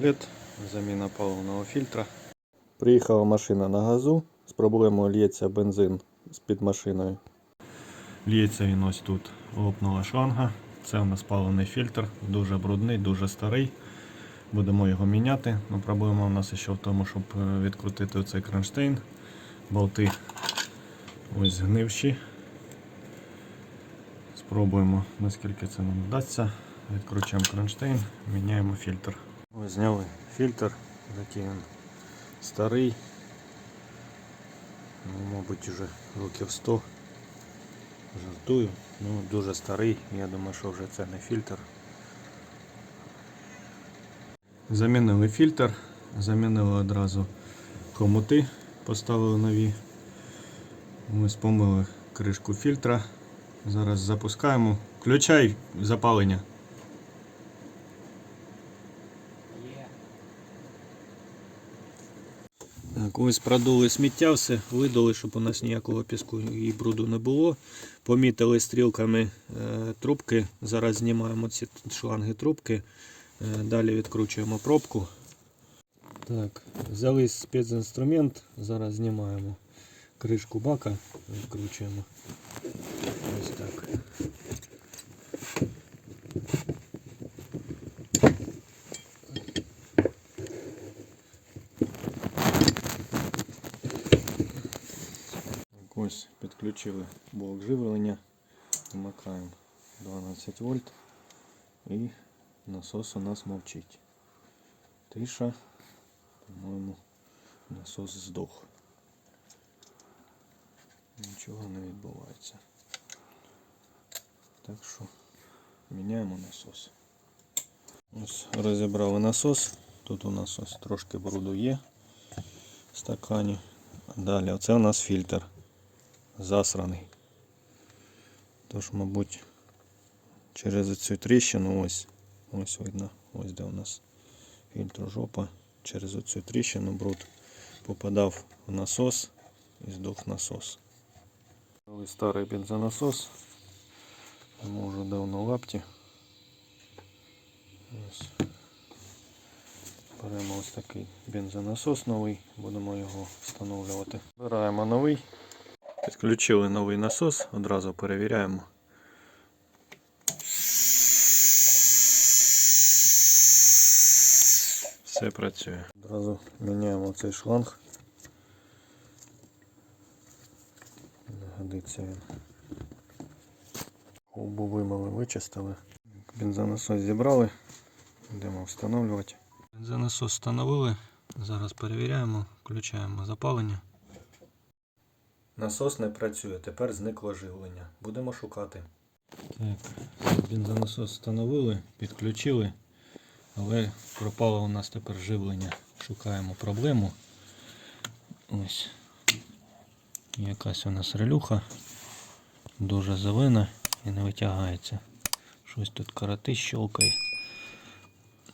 огляд, заміна паливного фільтра. Приїхала машина на газу. З проблемою лється бензин з-під машиною. Лється він ось тут. Лопнула шланга. Це у нас паливний фільтр, дуже брудний, дуже старий. Будемо його міняти. Ну, проблема у нас ще в тому, щоб е, відкрутити оцей кронштейн. Болти ось згнивші. Спробуємо, наскільки це нам вдасться. Відкручуємо кронштейн, міняємо фільтр. Ось зняли фільтр, такий він старий. Ну, мабуть, вже років 100. Жартую. Ну, дуже старий. Я думаю, що вже це не фільтр. Замінили фільтр, замінили одразу хомути, поставили нові. Ось помили кришку фільтра. Зараз запускаємо. Включай запалення. Ось продули сміття, все видали, щоб у нас ніякого піску і бруду не було. Помітили стрілками е, трубки. Зараз знімаємо ці шланги трубки. Е, далі відкручуємо пробку. Так, взяли спецінструмент, зараз знімаємо кришку бака, відкручуємо. Ось так. Ось підключили блок живлення, вмикаємо 12 вольт і насос у нас мовчить. Тиша, по-моєму, насос здох. Нічого не відбувається. Так що міняємо насос. Ось розібрали насос. Тут у нас ось трошки бруду є в стакані. Далі, оце у нас фільтр Засраний. Тож, мабуть, через цю тріщину ось, ось видно, ось де у нас фільтр жопа. Через оцю тріщину бруд попадав в насос і здох насос. Старий бензонасос. Йому вже давно лапті. Ось. Беремо ось такий бензонасос новий, будемо його встановлювати. Збираємо новий. Підключили новий насос, одразу перевіряємо. Все працює. Одразу міняємо цей шланг. Не годиться він. Колбу вимили, вичистили. Бензонасос зібрали. Йдемо встановлювати. Бензонасос встановили. Зараз перевіряємо, включаємо запалення. Насос не працює, тепер зникло живлення. Будемо шукати. Так, бензонасос встановили, підключили, але пропало у нас тепер живлення. Шукаємо проблему. Ось. Якась у нас релюха. Дуже зелена і не витягається. Щось тут карати щелкає.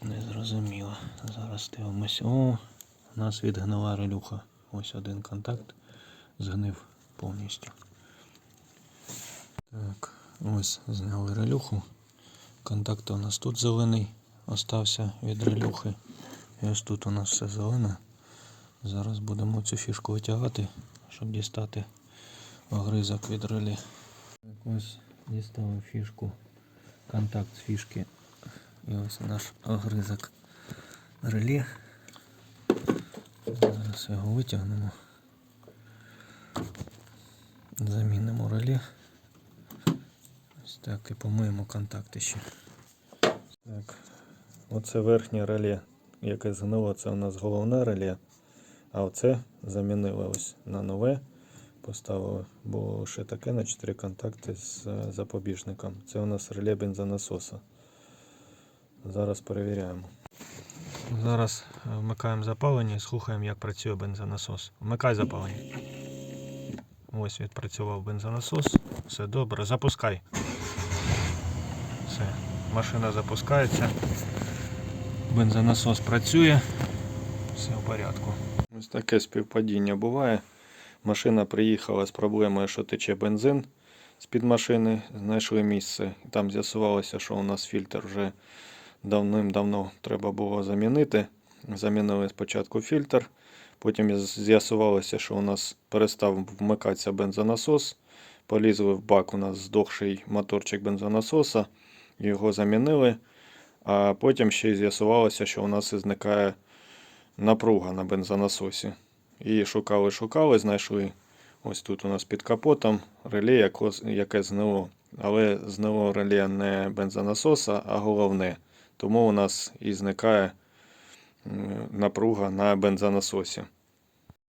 Незрозуміло. Зараз дивимось. О, у нас відгнила релюха. Ось один контакт згнив повністю. Так, ось зняли релюху. Контакт у нас тут зелений остався від релюхи. І ось тут у нас все зелене. Зараз будемо цю фішку витягати, щоб дістати огризок від релі. Так, ось дістали фішку, контакт з фішки. І ось наш огризок релі. Зараз його витягнемо. Замінимо реле. Ось так і помиємо контакти ще. Так, оце верхнє реле, яке згнило, це у нас головне реле. А оце замінили ось на нове. Поставили, було лише таке на 4 контакти з е, запобіжником. Це у нас реле бензонасоса. Зараз перевіряємо. Зараз е, вмикаємо запалення і слухаємо, як працює бензонасос. Вмикай запалення. Ось відпрацював бензонасос. Все добре, запускай. Все, машина запускається. Бензонасос працює. Все в порядку. Ось таке співпадіння буває. Машина приїхала з проблемою, що тече бензин з-під машини. Знайшли місце. Там з'ясувалося, що у нас фільтр вже давним-давно треба було замінити. Замінили спочатку фільтр, потім з'ясувалося, що у нас перестав вмикатися бензонасос. Полізли в бак, у нас здохший моторчик бензонасоса, його замінили. А потім ще з'ясувалося, що у нас зникає напруга на бензонасосі. І шукали, шукали, знайшли ось тут у нас під капотом реле, яке знило. Але знило реле не бензонасоса, а головне. Тому у нас і зникає напруга на бензонасосі.